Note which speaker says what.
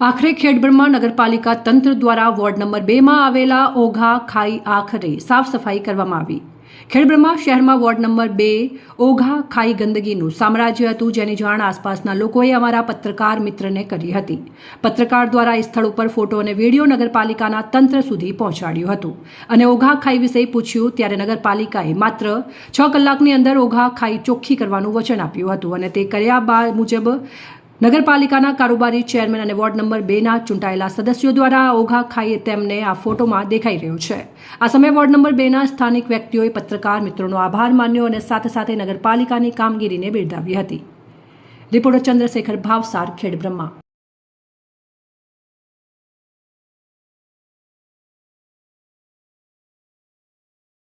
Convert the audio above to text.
Speaker 1: આખરે ખેડબ્રહ્મા નગરપાલિકા તંત્ર દ્વારા વોર્ડ નંબર બેમાં આવેલા ઓઘા ખાઈ આખરે સાફ સફાઈ કરવામાં આવી. ખેડબ્રહ્મા શહેરમાં વોર્ડ નંબર બે, ઓઘા ખાઈ ગંદકીનું સામ્રાજ્ય હતું જેની જાણ આસપાસના લોકોએ અમારા પત્રકાર મિત્રને કરી હતી. પત્રકાર દ્વારા એ સ્થળ ઉપર ફોટો અને વીડિયો નગરપાલિકાના તંત્ર સુધી પહોંચાડ્યું હતું. અને ઓઘા ખાઈ વિશે પૂછ્યું ત્યારે નગરપાલિકાએ માત્ર છ કલાકની અંદર ઓઘા ખાઈ ચોખ્ખી કરવાનું વચન આપ્યું હતું અને તે કર્યા બાદ મુજબ નગરપાલિકાના કારોબારી ચેરમેન અને વોર્ડ નંબર બેના ચૂંટાયેલા સદસ્યો દ્વારા ઓઘા ખાઈ તેમને આ ફોટોમાં દેખાઈ રહ્યો છે. આ સમયે વોર્ડ નંબર બેના સ્થાનિક વ્યક્તિઓએ પત્રકાર મિત્રોનો આભાર માન્યો અને સાથે સાથે નગરપાલિકાની કામગીરીને બિરદાવી હતી. રિપોર્ટર ચંદ્રશેખર ભાવસાર, ખેડબ્રહ્મા.